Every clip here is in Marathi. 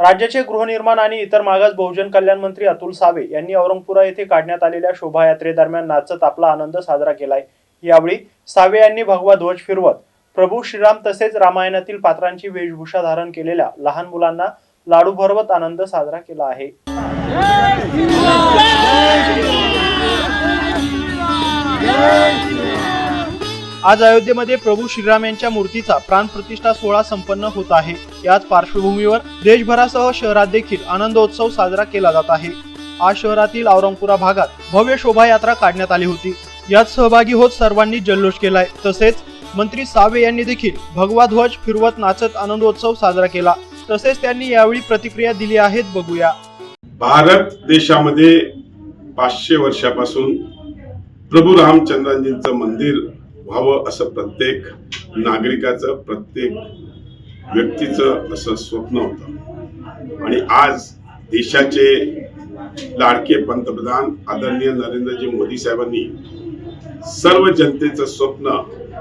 राज्याचे गृहनिर्माण आणि इतर मागास बहुजन कल्याण मंत्री अतुल सावे यांनी औरंगपुरा येथे काढण्यात आलेल्या शोभायात्रेदरम्यान नाचत आपला आनंद साजरा केलाय. यावेळी सावे यांनी भगवा ध्वज फिरवत प्रभू श्रीराम तसेच रामायणातील पात्रांची वेशभूषा धारण केलेल्या लहान मुलांना लाडू भरवत आनंद साजरा केला आहे. आज अयोध्येमध्ये प्रभू श्रीराम यांच्या मूर्तीचा प्राण प्रतिष्ठा सोहळा संपन्न होत आहे. याच पार्श्वभूमीवर देशभरासह शहरात देखील आनंदोत्सव साजरा केला जात आहे. आज शहरातील औरंगपुरा भागात भव्य शोभायात्रा काढण्यात आली होती. यात सहभागी होत सर्वांनी जल्लोष केलाय. तसेच मंत्री सावे यांनी देखील भगवा ध्वज फिरवत नाचत आनंदोत्सव साजरा केला. तसेच त्यांनी यावेळी प्रतिक्रिया दिली आहेत. बघूया. भारत देशामध्ये पाचशे वर्षापासून प्रभू रामचंद्रांजींचं मंदिर व्हावं असं प्रत्येक नागरिकाचं प्रत्येक व्यक्तीचं असं स्वप्न होतं. आणि आज देशाचे लाडके पंतप्रधान आदरणीय नरेंद्रजी मोदी साहेबांनी सर्व जनतेचं स्वप्न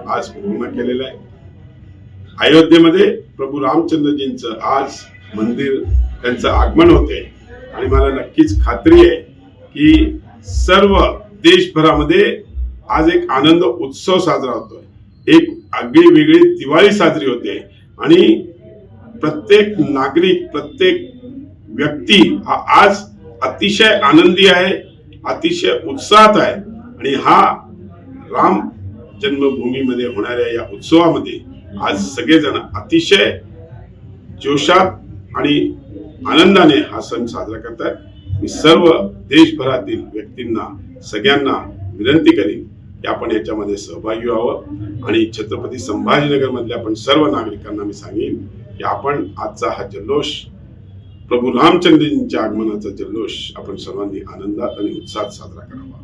आज पूर्ण केलेलं आहे. अयोध्येमध्ये प्रभू रामचंद्रजींचं आज मंदिर त्यांचं आगमन होते. आणि मला नक्कीच खात्री आहे की सर्व देशभरामध्ये आज एक आनंद उत्सव साजरा होतोय. एक आगळी वेगळी दिवाळी साजरी होते. आणि प्रत्येक नागरिक प्रत्येक व्यक्ती हा आज अतिशय आनंदी आहे अतिशय उत्साहात आहे. आणि हा राम जन्मभूमीमध्ये होणाऱ्या या उत्सवामध्ये आज सगळेजण अतिशय जोशात आणि आनंदाने हा सण साजरा करतात मी सर्व देशभरातील व्यक्तींना सगळ्यांना विनंती करीन की आपण याच्यामध्ये सहभागी व्हावं. आणि छत्रपती संभाजीनगरमधल्या आपण सर्व नागरिकांना मी सांगेन की आपण आजचा हा जल्लोष प्रभू रामचंद्रजींच्या आगमनाचा जल्लोष आपण सर्वांनी आनंदात आणि उत्साहात साजरा करावा.